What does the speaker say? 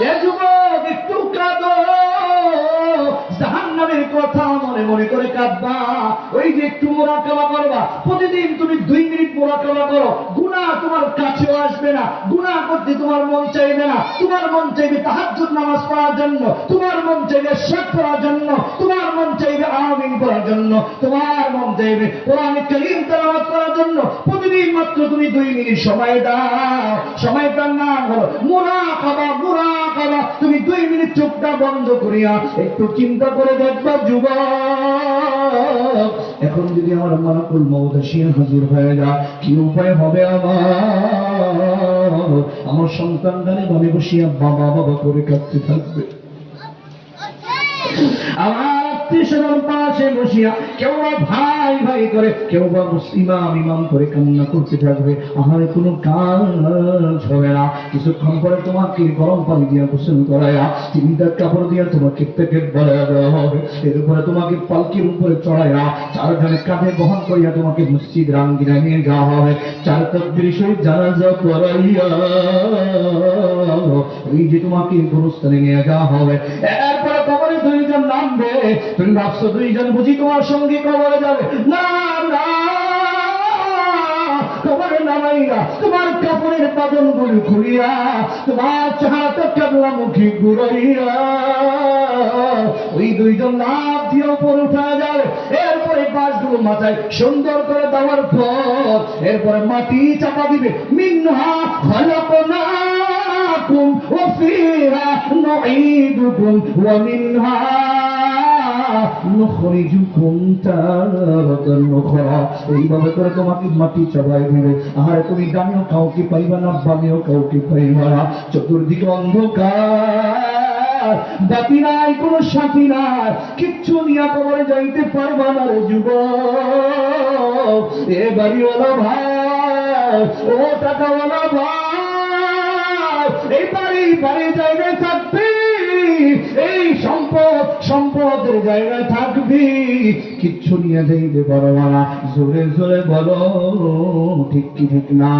এ যুবক একটু কাঁদো। জাহান্নামের কথা মনে মনে করে কাঁদবা। ওই যে একটু মোরাকাবা করবা। প্রতিদিন তুমি দুই মিনিট মোরাকাবা করো। গুনাহ তোমার কাছেও আসবে না। গুনাহ করতে তোমার মন চাইবে না। তোমার মন চাইবে তাহাজ্জুদ নামাজ পড়ার জন্য। তোমার মন চাইবে শেখ পড়ার জন্য। তোমার মন চাইবে আমিন পড়ার জন্য। তোমার মন চাইবে কোরআন কারীম তেলাওয়াত করার জন্য। প্রতিদিন মাত্র তুমি দুই মিনিট সময় দাও। সময়টার নাম হলো মুরাকাবা মুরাকাবা। তুমি দুই মিনিট চোখটা বন্ধ করিয়া একটু চিন্তা করে দেখবা, যুবক। এখন যদি আমার মালাকুল মৌত সে হাজির হয়ে যায় কি উপায় হবে আমার? আমার সন্তান গানে বসিয়া বাবা বাবা করে কাঁদতে থাকবে। আমার আত্মীয় পাশে বসিয়া কেউ বা ভাই ভাই করে, কেউ বা ইমাম করে কান্না করতে থাকবে। আমার কোনো কাজ হবে না। কিছুক্ষণ পরে তোমাকে গরম পানি দিয়া গোসল করায়া তিনটা কাপড় দিয়া তোমাকে প্যাকেট বাড়াইয়া দেওয়া হবে। এরপরে তোমাকে পালকির উপরে চড়াইয়া চারজনের কাঁধে বহন করিয়া তোমাকে মসজিদ রাঙ্গিনা নিয়ে যাওয়া হবে। চার তকবির সহিত জানাজা করাইয়া এই যে তোমাকে গুরুস্থানে নিয়ে যাওয়া হবে। দুইজন নামবে তুমি ভাবছ বুঝি তোমার সঙ্গে কবরে যাবে। না তোমার কাপড়ের গুলি খুলিয়া, তোমার মুখী ওই দুইজন নাম দিয়ে উপর উঠা যাবে। এরপরে বাসগুলো মাথায় সুন্দর করে দেওয়ার পর, এরপরে মাটি চাপা দিবে। নুঈদুকুম ওয়া মিনহা নুখরিজুকুম তারাতান উখরা এইভাবে করে তোমাকে মাটি চাপাই দিবে। আর তুমি ডানেও কাউকে পাইবা না, বামেও কাউকে পাইবা না। চতুর্দিকে অন্ধকার জাতি নাই, কোনো সাথী নাই, কিচ্ছু নিয়ে কবরে যাইতে পারবা না রে যুব এ বাড়িওয়ালা ভাই, ও টাকাওয়ালা ভাই বাড়ি বাড়ি জায়গায় থাকবি, এই সম্পদ সম্পদের জায়গায় থাকবি। কিচ্ছু নিয়ে যাইবে বড় মারা, জোরে জোরে বলো, ঠিক কি ঠিক না?